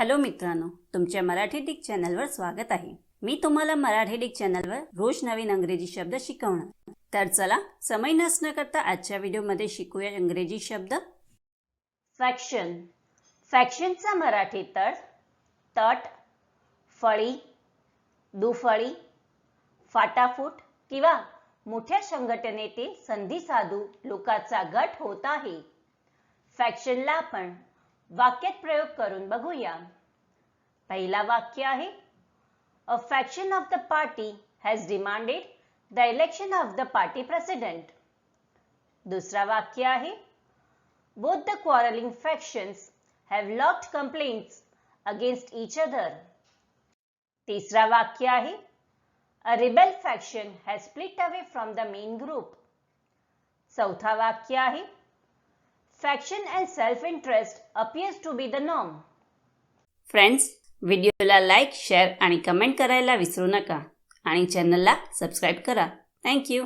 Hello मित्रांनो तुमच्या Marathi Dick चॅनलवर स्वागत आहे. मी तुम्हाला मराठी डिक चॅनलवर रोज नवीन अंग्रेजी शब्द शिकवणार. तर चला समय नसणं करता आजच्या व्हिडिओमध्ये शिकूया इंग्रजी शब्द. फॅक्शन फॅक्शनचा मराठी तट तट फळी दुफळी फाटाफूट किंवा मोठ्या संघटनेतील संधी साधू लोकांचा गट होत आहे. फॅक्शनला आपण वाक्यात प्रयोग करून बघूया. पहिला वाक्य आहे a faction of the party has demanded the election of the party president दुसरा वाक्य आहे both the quarrelling factions have lodged complaints against each other तिसरा वाक्य आहे a rebel faction has split away from the main group चौथा वाक्य आहे faction and self interest appears to be the norm. Friends व्हिडिओला लाईक शेअर आणि comment करायला विसरू नका. आणि चॅनलला सबस्क्राईब करा. थँक्यू